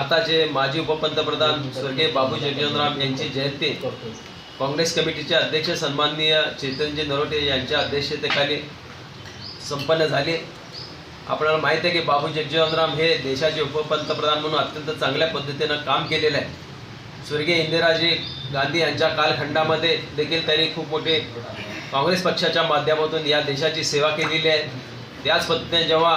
भारताचे माजी उपपंतप्रधान स्वर्गीय बाबू जगजीवनराम यांची जयंती. काँग्रेस कमिटीचे अध्यक्ष सन्माननीय चैतन्यजी नरोटे यांच्या अध्यक्षतेखाली संपन्न झाली. आपल्याला माहीत आहे की बाबू जगजीवनराम हे देशाचे उपपंतप्रधान म्हणून अत्यंत चांगल्या पद्धतीनं काम केलेलं आहे. स्वर्गीय इंदिराजी गांधी यांच्या कालखंडामध्ये देखील त्यांनी खूप मोठे काँग्रेस पक्षाच्या माध्यमातून या देशाची सेवा केलेली आहे. त्याच पद्धतीने जेव्हा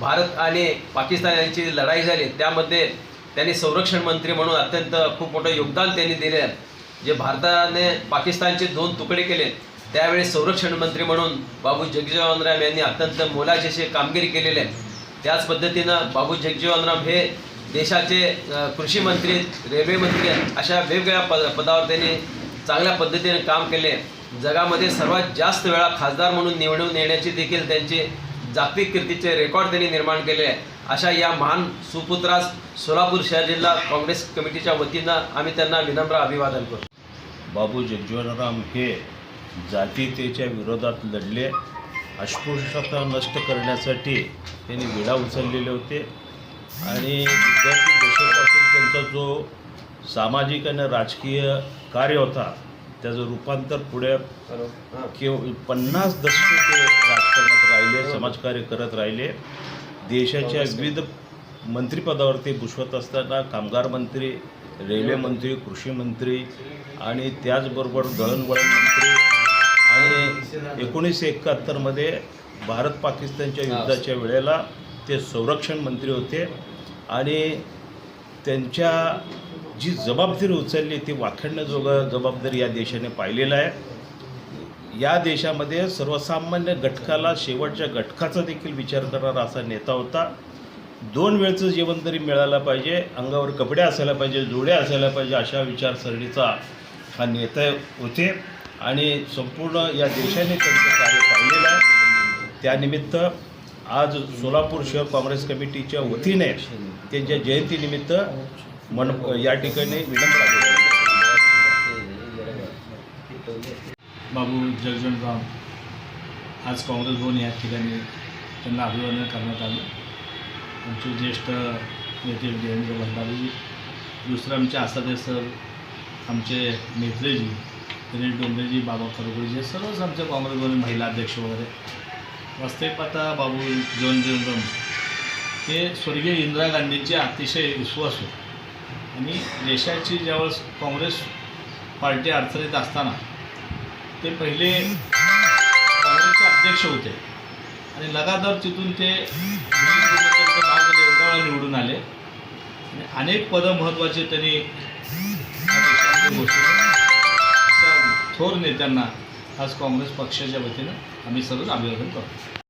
भारत आणि पाकिस्तान यांची लढाई झाली. त्यामध्ये त्यांनी संरक्षण मंत्री म्हणून अत्यंत खूप मोठं योगदान त्यांनी दिले. आहे जे भारताने पाकिस्तानचे दोन तुकडे केले त्यावेळी संरक्षण मंत्री म्हणून बाबू जगजीवनराम यांनी अत्यंत मोलाची अशी कामगिरी केलेली आहे. त्याच पद्धतीनं बाबू जगजीवनराम हे देशाचे कृषी मंत्री रेल्वे मंत्री अशा वेगवेगळ्या पद पदावर त्यांनी चांगल्या पद्धतीने काम केले. जगामध्ये सर्वात जास्त वेळा खासदार म्हणून निवडून येण्याची देखील त्यांची जागतिक कीर्तीचे रेकॉर्ड त्यांनी निर्माण केले आहे. अशा या महान सुपुत्रास सोलापूर शहर जिल्हा काँग्रेस कमिटीच्या वतीनं आम्ही त्यांना विनम्र अभिवादन करतो. बाबू जगजीवनराम हे जातीयतेच्या विरोधात लढले. अस्पृश्यता नष्ट करण्यासाठी त्यांनी विडा उचललेले होते. आणि विद्यार्थी दशेपासून त्यांचा जो सामाजिक आणि राजकीय कार्य होता त्याचं रूपांतर पुढे केव पन्नास दशके ते राजकारणात राहिले समाजकार्य करत राहिले. देशाच्या विविध मंत्रिपदावर ते भूषवत असताना कामगार मंत्री रेल्वे मंत्री कृषी मंत्री आणि त्याचबरोबर दळणवळण मंत्री आणि एकोणीसशे एकाहत्तरमध्ये भारत पाकिस्तानच्या युद्धाच्या वेळेला ते संरक्षण मंत्री होते आणि त्यांच्या जी जबाबदारी उचलली ती वाखाणण्याजोगं जबाबदारी या देशाने पाहिलेलं आहे. या देशामध्ये सर्वसामान्य घटकाला शेवटच्या घटकाचा देखील विचार करणारा असा नेता होता. दोन वेळचं जेवण तरी मिळालं पाहिजे अंगावर कपडे असायला पाहिजे जोड्या असायला पाहिजे अशा विचारसरणीचा हा नेता होते. आणि संपूर्ण या देशाने त्यांचं कार्य पाहिलेलं आहे. त्यानिमित्त आज सोलापूर शहर काँग्रेस कमिटीच्या वतीने त्यांच्या जयंतीनिमित्त मन या ठिकाणी विनम्र अभिवादन बाबू जगजनराम आज काँग्रेस भवन या ठिकाणी त्यांना अभिवादन करण्यात आलं. आमचे ज्येष्ठ नेते देवेंद्र भंडारीजी दुसरं आमचे आसादे सर आमचे नेत्रेजी दिनेश डोंगरेजी बाबा खरगुळीजी सर्वच आमच्या काँग्रेस भवन महिला अध्यक्ष वगैरे. वास्तविक आता बाबू जगजनराम ते स्वर्गीय इंदिरा गांधींचे अतिशय विश्वास होते आणि देशाची ज्यावेळेस काँग्रेस पार्टी अडचणीत असताना ते पहिले काँग्रेसचे अध्यक्ष होते. आणि लगातार तिथून ते एवढ्या वेळा निवडून आले. आणि अनेक पदं महत्त्वाचे त्यांनी थोर नेत्यांना आज काँग्रेस पक्षाच्या वतीनं आम्ही सर्व अभिवादन करतो.